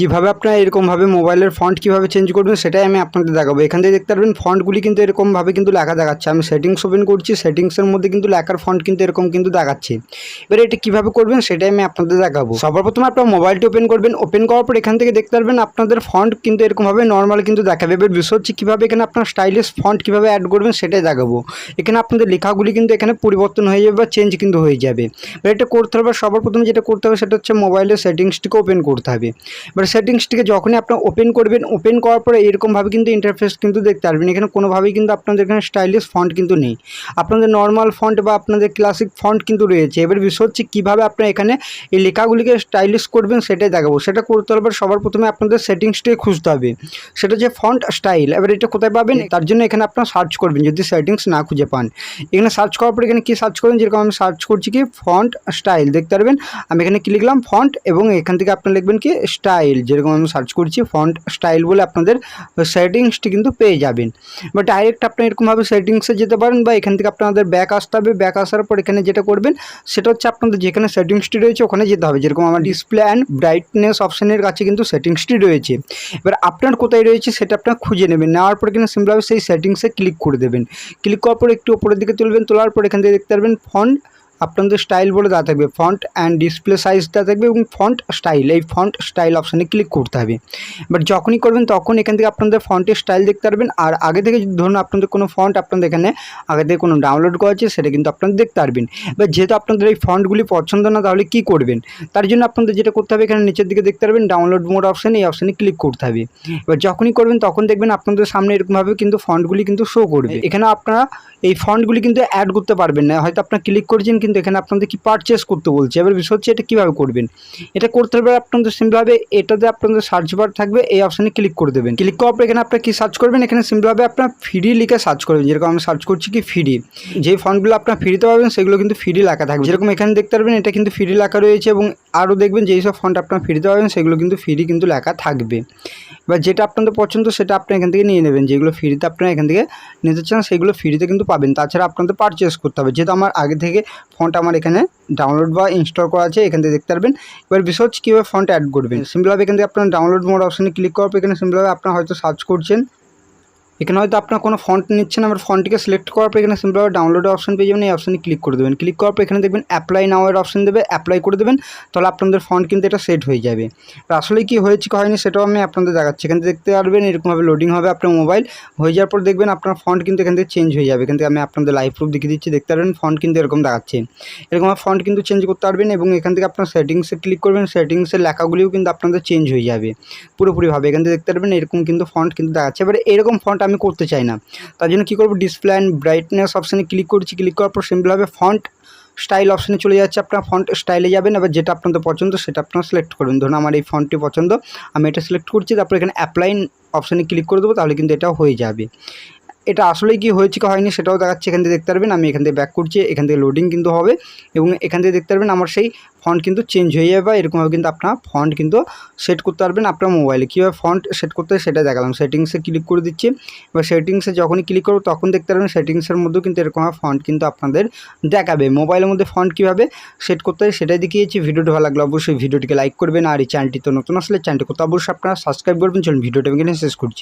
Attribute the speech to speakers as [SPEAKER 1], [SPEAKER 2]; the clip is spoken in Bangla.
[SPEAKER 1] কীভাবে আপনারা এরকমভাবে মোবাইলের ফন্ট কীভাবে চেঞ্জ করবেন সেটাই আমি আপনাদের দেখাবো। এখান থেকে দেখতে পারবেন ফন্টগুলি কিন্তু এরকমভাবে কিন্তু লেখা দেখাচ্ছে। আমি সেটিংস ওপেন করছি সেটিংসের মধ্যে কিন্তু লেখার ফন্ট কিন্তু এরকম কিন্তু দেখাচ্ছে। এবার এটা কীভাবে করবেন সেটাই আমি আপনাদের দেখাবো। সবার প্রথমে আপনার মোবাইলটি ওপেন করবেন। ওপেন করার পর এখান থেকে দেখতে পারবেন আপনাদের ফন্ট কিন্তু এরকমভাবে নর্মাল কিন্তু দেখাবে। এবার বিষয় হচ্ছে কীভাবে এখানে আপনার স্টাইলিশ ফন্ট কীভাবে অ্যাড করবেন সেটাই দেখাবো। এখানে আপনাদের লেখাগুলি কিন্তু এখানে পরিবর্তন হয়ে যাবে বা চেঞ্জ কিন্তু হয়ে যাবে। এবার এটা করতে হবে সবার প্রথমে যেটা করতে হবে সেটা হচ্ছে মোবাইলের সেটিংসটিকে ওপেন করতে হবে। এবার সেটিংসটিকে যখনই আপনার ওপেন করবেন ওপেন করার পরে এরকমভাবে কিন্তু ইন্টারফেস কিন্তু দেখতে পারবেন। এখানে কোনোভাবেই কিন্তু আপনাদের এখানে স্টাইলিশ ফন্ট কিন্তু নেই। আপনাদের নর্মাল ফন্ট বা আপনাদের ক্লাসিক ফন্ট কিন্তু রয়েছে। এবার বিষয় হচ্ছে কীভাবে আপনার এখানে এই লেখাগুলিকে স্টাইলিশ করবেন সেটাই দেখাবো। সেটা করতে হলে সবার প্রথমে আপনাদের সেটিংসটাই খুঁজতে হবে। সেটা যে ফন্ট স্টাইল এবার এটা কোথায় পাবেন? তার জন্য এখানে আপনারা সার্চ করবেন যদি সেটিংস না খুঁজে পান। এখানে সার্চ করার পর এখানে কী সার্চ করবেন? যেরকম আমি সার্চ করছি কি ফন্ট স্টাইল দেখতে পারবেন? আমি এখানে কি লিখলাম? ফন্ট এবং এখান থেকে আপনার লিখবেন কি স্টাইল যেরকম আমি সার্চ করছি ফন্ট স্টাইল বলে আপনাদের সেটিংসটি কিন্তু পেয়ে যাবেন। বা ডাইরেক্ট আপনি এরকমভাবে সেটিংসে যেতে পারেন বা এখান থেকে আপনাদের ব্যাক আসতে হবে। ব্যাক আসার পর এখানে যেটা করবেন, সেটা হচ্ছে আপনাদের যেখানে সেটিংসটি রয়েছে, ওখানে যেতে হবে। যেরকম আমার ডিসপ্লে অ্যান্ড ব্রাইটনেস অপশানের কাছে কিন্তু সেটিংসটি রয়েছে। এবার আপনার কোথায় রয়েছে, সেটা আপনার খুঁজে নেবেন। নেওয়ার পর এখানে সিম্পলভাবে সেই সেটিংসে ক্লিক করে দেবেন। ক্লিক করার পর একটু ওপরের দিকে তুলবেন, তোলার পর এখান থেকে দেখতে পারবেন ফন্ট আপনাদের স্টাইল বলে দেওয়া থাকবে। ফন্ট অ্যান্ড ডিসপ্লে সাইজ দেওয়া থাকবে এবং ফন্ট স্টাইল এই ফন্ট স্টাইল অপশানে ক্লিক করতে হবে। বাট যখনই করবেন তখন এখান থেকে আপনাদের ফন্টের স্টাইল দেখতে পারবেন। আর আগে থেকে যদি ধরুন আপনাদের কোনো ফন্ট আপনাদের এখানে আগে থেকে কোনো ডাউনলোড করা আছে সেটা কিন্তু আপনারা দেখতে পারবেন। এবার যেহেতু আপনাদের এই ফন্টগুলি পছন্দ না তাহলে কী করবেন? তার জন্য আপনাদের যেটা করতে হবে এখানে নিচের দিকে দেখতে পারবেন ডাউনলোড মোড অপশান এই অপশানে ক্লিক করতে হবে। এবার যখনই করবেন তখন দেখবেন আপনাদের সামনে এরকমভাবে কিন্তু ফন্টগুলি কিন্তু শো করবে। এখানে আপনারা এই ফন্টগুলি কিন্তু অ্যাড করতে পারবেন না। হয়তো আপনারা ক্লিক করেছেন কিন্তু এখানে আপনাদের কি পারচেস করতে বলছে? এবার বিষয় হচ্ছে এটা কীভাবে করবেন? এটা করতে হবে আপনাদের সিম্পলভাবে এটাতে আপনাদের সার্চ বার থাকবে এই অপশানে ক্লিক করে দেবেন। ক্লিক করার পর এখানে আপনারা কী সার্চ করবেন? এখানে সিম্পলভাবে আপনার ফ্রি লিখে সার্চ করবেন। যেরকম আমি সার্চ করছি কি ফ্রি যে ফন্টগুলো আপনার ফ্রিতে পাবেন সেগুলো কিন্তু ফ্রি লেখা থাকবে। যেরকম এখানে দেখতে পারবেন এটা কিন্তু ফ্রি লেখা রয়েছে এবং আরও দেখবেন যেই সব ফন্ট আপনার ফ্রিতে পাবেন সেগুলো কিন্তু ফ্রি কিন্তু লেখা থাকবে। এবার যেটা আপনাদের পছন্দ সেটা আপনি এখান থেকে নিয়ে নেবেন। যেগুলো ফ্রিতে আপনারা এখান থেকে নিতে চান সেগুলো ফ্রিতে কিন্তু পাবেন। তাছাড়া আপনাদের পারচেস করতে হবে। যেহেতু আমার আগে থেকে ফন্ট আমার এখানে ডাউনলোড বা ইনস্টল করা আছে, এখান থেকে দেখতে পারবেন। এবার বিষয় হচ্ছে কীভাবে ফন্ট অ্যাড করবেন? সিম্পলভাবে এখান থেকে আপনার ডাউনলোড মোড অপশানে ক্লিক করার পর এখানে সিম্পলভাবে আপনার হয়তো সার্চ করছেন। এখানে হয়তো আপনার কোনো ফন্ট নিচ্ছেন আমার ফন্টটিকে সিলেক্ট করার পর এখানে সিম্পলভাবে ডাউনলোডের অপশন পেয়ে যাবেন, এই অপশানে ক্লিক করে দেবেন। ক্লিক করার পর এখানে দেখবেন অ্যাপ্লাই নাওয়ের অপশন দেবে অ্যাপ্লাই করে দেবেন, তাহলে আপনাদের ফন্ট কিন্তু এটা সেট হয়ে যাবে। আর আসলে কি হয়েছে হয়নি সেটাও আমি আপনাদের দেখাচ্ছি। এখানে দেখতে পারবেন, এরকমভাবে লোডিং হবে আপনার মোবাইল হয়ে যাওয়ার পর দেখবেন আপনার ফন্ট কিন্তু এখান থেকে চেঞ্জ হয়ে যাবে। এখান থেকে আমি আপনাদের লাইভ প্রুফ দেখিয়ে দিচ্ছি, দেখতে পারবেন ফন্ট কিন্তু এরকম দেখাচ্ছে। এরকম ফন্ট কিন্তু চেঞ্জ করতে পারবেন এবং এখান থেকে আপনার সেটিংসে ক্লিক করবেন সেটিংসের লেখাগুলিও কিন্তু আপনাদের চেঞ্জ হয়ে যাবে। পুরোপুরিভাবে এখান থেকে দেখতে পারবেন, এরকম কিন্তু ফন্ট কিন্তু দেখাচ্ছে। এবারে এরকম ফন্ট আমি করতে চাই না। তার জন্য কী করব? ডিসপ্লে অ্যান্ড ব্রাইটনেস অপশানে ক্লিক করছি। ক্লিক করার পর সিম্পলভাবে ফন্ট স্টাইল অপশানে চলে যাচ্ছে। আপনার ফন্ট স্টাইলে যাবেন, এবার যেটা আপনাদের পছন্দ সেটা আপনারা সিলেক্ট করবেন ধরুন আমার এই ফন্টটি পছন্দ, আমি এটা সিলেক্ট করছি, তারপর এখানে অ্যাপ্লাইন অপশানে ক্লিক করে দেবো, তাহলে কিন্তু এটা হয়ে যাবে। এটা আসলেই কি হয়েছে কি হয়নি সেটাও দেখাচ্ছে, এখান থেকে দেখতে পারবেন। আমি এখান থেকে ব্যাক করছি, এখান থেকে লোডিং কিন্তু হবে এবং এখান থেকে দেখতে পারবেন আমার সেই ফন্ট কিন্তু চেঞ্জ হয়ে যাবে। বা এরকমভাবে কিন্তু আপনার ফন্ট কিন্তু সেট করতে পারবেন আপনার মোবাইলে কীভাবে ফন্ট সেট করতে সেটা দেখালাম। সেটিংসে ক্লিক করে দিচ্ছি। এবার সেটিংসে যখনই ক্লিক করব তখন দেখতে পারবেন সেটিংসের মধ্যেও কিন্তু এরকমভাবে ফন্ট কিন্তু আপনাদের দেখাবে। মোবাইলের মধ্যে ফন্ট কীভাবে সেট করতে হয় সেটাই দেখিয়েছি। ভিডিওটি ভালো লাগলে অবশ্যই ভিডিওটিকে লাইক করবেন। আর এই চ্যানেলটি তো নতুন আসলে চ্যানেলটি কোথাও অবশ্যই আপনারা সাবস্ক্রাইব করবেন। চলুন ভিডিওটা আমি শেষ করছি।